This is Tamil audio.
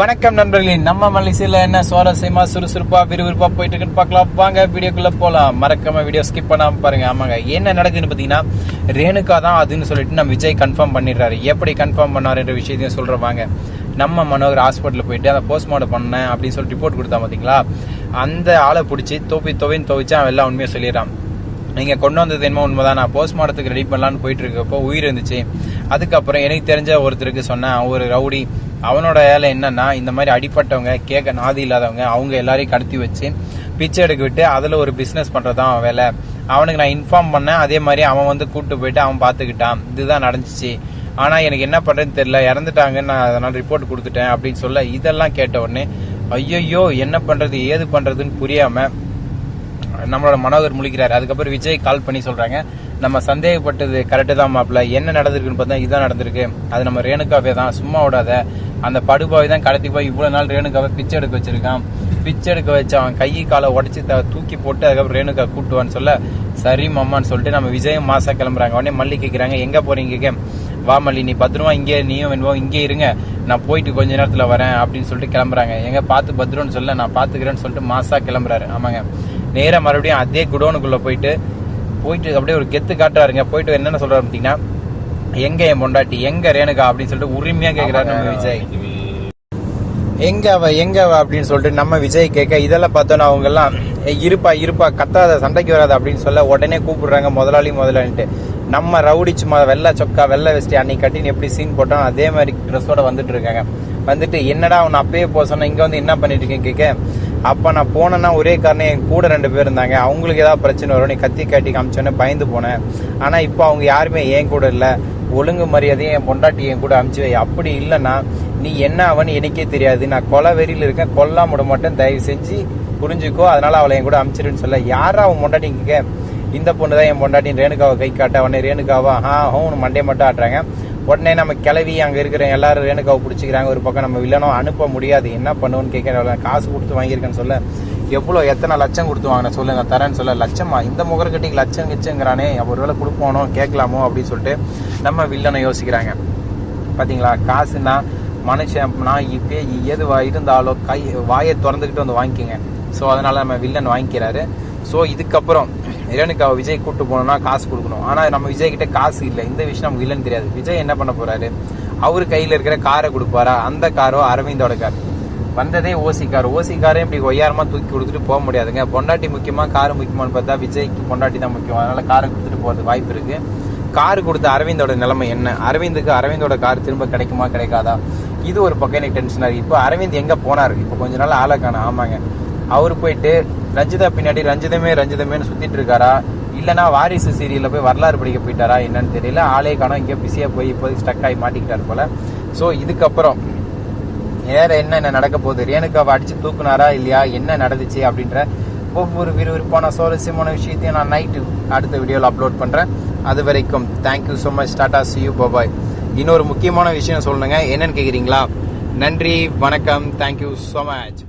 வணக்கம் நண்பர்களே நம்ம மலேசியில என்ன சுவாரஸ்யமா சுறுசுறுப்பா விறுவிறுப்பா போயிட்டு இருக்குன்னு பார்க்கலாம். வாங்க வீடியோக்குள்ள போலாம். மறக்காம வீடியோ ஸ்கிப் பண்ணாம பாருங்க. ஆமாங்க என்ன நடக்குதுன்னு பாத்தீங்கன்னா ரேணுகா தான் அதுன்னு சொல்லிட்டு நம்ம விஜய் கன்ஃபார்ம் பண்ணிடுறாரு. எப்படி கன்ஃபார்ம் பண்ணாருன்ற விஷயத்தையும் சொல்றேன் வாங்க. நம்ம மனோகர் ஹாஸ்பிட்டல் போயிட்டு அதை போஸ்ட்மார்ட்டம் பண்ணேன் அப்படின்னு சொல்லிட்டு ரிப்போர்ட் கொடுத்தா பாத்தீங்களா அந்த ஆளை பிடிச்சி தோப்பி தொவின்னு துவைச்சு அவன் எல்லாம் உண்மையை சொல்லிடுறான். நீங்கள் கொண்டு வந்தது என்னமோ உண்மைதான். நான் போஸ்ட்மார்ட்டத்துக்கு ரெடி பண்ணலான்னு போயிட்டு இருக்கப்போ உயிர் இருந்துச்சு. அதுக்கப்புறம் எனக்கு தெரிஞ்ச ஒருத்தருக்கு சொன்னேன். ஒரு ரவுடி. அவனோட வேலை என்னன்னா இந்த மாதிரி அடிப்பட்டவங்க கேட்க நாதி இல்லாதவங்க அவங்க எல்லாரையும் கடத்தி வச்சு பிச்சை எடுக்க விட்டு அதில் ஒரு பிஸ்னஸ் பண்ணுறதான் அவன் வேலை. அவனுக்கு நான் இன்ஃபார்ம் பண்ணேன் அதே மாதிரி அவன் வந்து கூப்பிட்டு போயிட்டு அவன் பார்த்துக்கிட்டான். இதுதான் நடந்துச்சு. ஆனால் எனக்கு என்ன பண்ணுறதுன்னு தெரியல. இறந்துட்டாங்கன்னு நான் அதனால் ரிப்போர்ட் கொடுத்துட்டேன் அப்படின்னு சொல்ல இதெல்லாம் கேட்ட உடனே ஐயையோ என்ன பண்ணுறது ஏது பண்ணுறதுன்னு புரியாமல் நம்மளோட மனோகர் முழிக்கிறாரு. அதுக்கப்புறம் விஜய் கால் பண்ணி சொல்கிறாங்க நம்ம சந்தேகப்பட்டது கரெக்டு தான் மாப்பிள்ள. என்ன நடந்திருக்குன்னு பார்த்தா இதான் நடந்திருக்கு. அது நம்ம ரேணுகாவே தான். சும்மா விடாத. அந்த படுபாவை தான் கடத்தி போய் இவ்வளோ நாள் ரேணுகாவை பிச்சை எடுக்க வச்சிருக்கான். பிச்சை எடுக்க வச்சு அவன் கை காலை உடச்சி தூக்கி போட்டு அதுக்கப்புறம் ரேணுகா கூட்டுவான்னு சொல்ல சரி மாமான்னு சொல்லிட்டு நம்ம விஜயம் மாசா கிளம்புறாங்க. உடனே மல்லி கேட்குறாங்க எங்கே போறீங்க கேம் வா மல்லி நீ பத்திரமா இங்கே நீயும் வேணுமோ இங்கே இருங்க. நான் போயிட்டு கொஞ்ச நேரத்தில் வரேன் அப்படின்னு சொல்லிட்டு கிளம்புறாங்க. எங்கே பார்த்து பத்திரம்னு சொல்ல நான் பார்த்துக்கிறேன்னு சொல்லிட்டு மாசா கிளம்புறாரு. ஆமாங்க. நேராக மறுபடியும் அதே குடோனுக்குள்ளே போயிட்டு போயிட்டு அப்படியே ஒரு கெத்து காட்டுறாருங்க. போயிட்டு என்னென்ன சொல்கிறாரு பார்த்தீங்கன்னா எங்க என் பொண்டாட்டி? எங்க ரேணுகா அப்படின்னு சொல்லிட்டு உரிமையா கேட்கிறாரு நம்ம விஜய். எங்க அவ எங்க அவ அப்படின்னு சொல்லிட்டு நம்ம விஜய் கேட்க இதெல்லாம் பார்த்தோன்னா அவங்க எல்லாம் "ஏய், இருப்பா இருப்பா கத்தாத சண்டைக்கு வராத அப்படின்னு சொல்ல உடனே கூப்பிடுறாங்க முதலாளி முதலாளின்ட்டு. நம்ம ரவுடி சும்மா வெள்ளை சொக்கா வெள்ளை வெஸ்டி அன்னைக்கு கட்டின்னு எப்படி சீன் போட்டோம் அதே மாதிரி ட்ரெஸ்ஸோட வந்துட்டு இருக்காங்க. வந்துட்டு என்னடா அவன் அப்பயே போக சொன்ன இங்க வந்து என்ன பண்ணிட்டு இருக்கேன் கேட்க அப்ப நான் போனேன்னா ஒரே காரணம் என் கூட ரெண்டு பேர் இருந்தாங்க. அவங்களுக்கு ஏதாவது பிரச்சனை வரும் நீ கத்தி காட்டி காமிச்சோன்னே பயந்து போனேன். ஆனா இப்போ அவங்க யாருமே என் கூட இல்ல. ஒழுங்கு மரியாதையும் என் பொண்டாட்டி என் கூட அமுச்சு வை. அப்படி இல்லைன்னா நீ என்ன அவன்னு எனக்கே தெரியாது. நான் கொலை வெறியில் இருக்கேன். கொல்லாம விட மாட்டேன். தயவு செஞ்சு புரிஞ்சுக்கோ. அதனால அவளை என் கூட அமுச்சிடுன்னு சொல்ல. யாரா அவன் பொண்டாட்டி கேட்க இந்த பொண்ணு தான் என் பொண்டாட்டி ரேணுகாவை கை காட்ட. உடனே ரேணுகாவா ஆ ஹோன்னு மண்டே மட்டும் ஆட்டுறாங்க. உடனே நம்ம கிளவி அங்கே இருக்கிற எல்லாரும் ரேணுகாவை பிடிச்சிக்கிறாங்க. ஒரு பக்கம் நம்ம வில்லனும் அனுப்ப முடியாது. என்ன பண்ணுவோன்னு கேட்க காசு கொடுத்து வாங்கியிருக்கேன்னு சொல்ல. எவ்வளோ எத்தனை லட்சம் கொடுத்து வாங்கின? சொல்லுங்கள் தரேன்னு சொல்ல லட்சமா? இந்த முகர்கட்டிக்கு லட்சம் கிச்சங்கிறானே ஒருவேளை கொடுப்போனோ கேட்கலாமோ அப்படின்னு சொல்லிட்டு நம்ம வில்லனை யோசிக்கிறாங்க. பார்த்தீங்களா காசுனா மனுஷன் நான் இப்போ எதுவா இருந்தாலும் கை வாயை திறந்துக்கிட்டு வந்து வாங்கிக்கோங்க. ஸோ அதனால் நம்ம வில்லன் வாங்கிக்கிறாரு. ஸோ இதுக்கப்புறம் ரேணுகாவை விஜய் கூப்பிட்டு போனோம்னா காசு கொடுக்கணும். ஆனால் நம்ம விஜய் கிட்ட காசு இல்லை. இந்த விஷயம் நமக்கு வில்லன் தெரியாது. விஜய் என்ன பண்ண போகிறாரு அவர் கையில் இருக்கிற காரை கொடுப்பாரா? அந்த காரோ அரவிந்தோட கார். வந்ததே ஓசி கார் ஓசி காரே இப்படி ஒய்யாரமா தூக்கி கொடுத்துட்டு போக முடியாதுங்க. பொண்டாட்டி முக்கியமா கார் முக்கியமான்னு பார்த்தா விஜய்க்கு பொண்டாட்டி தான் முக்கியம். அதனால காரை கொடுத்துட்டு போறது வாய்ப்பு இருக்கு. கார் கொடுத்த அரவிந்தோட நிலைமை என்ன? அரவிந்துக்கு அரவிந்தோட கார் திரும்ப கிடைக்குமா கிடைக்காதா? இது ஒரு பக்கம் எனக்கு டென்ஷனா இருக்கு. இப்போ அரவிந்த் எங்க போனாரு? இப்போ கொஞ்ச நாள் ஆளை காணும் ஆமாங்க. அவர் போயிட்டு ரஞ்சிதா பின்னாடி ரஞ்சிதமே ரஞ்சிதமேனு சுத்திட்டு இருக்காரா? இல்லனா வாரிசு சீரியல்ல போய் வரலாறு படிக்க போயிட்டாரா? என்னன்னு தெரியல. ஆளே காணோம் இங்கே பிஸியா போய் இப்போதைக்கு ஸ்டக் ஆகி மாட்டிக்கிட்டாரு போல. ஸோ இதுக்கப்புறம் வேற என்ன என்ன நடக்க போகுது? ரேணுகாவை அடிச்சு தூக்குனாரா இல்லையா? என்ன நடந்துச்சு அப்படின்ற ஒவ்வொரு விறுவிறுப்பான சுவாரஸ்யமான விஷயத்தையும் நான் நைட்டு அடுத்த வீடியோவில் அப்லோட் பண்ணுறேன் அது வரைக்கும் thank you so much tata see you bye இன்னொரு முக்கியமான விஷயம் சொல்லுங்க. என்னன்னு கேட்குறீங்களா நன்றி வணக்கம். Thank you so much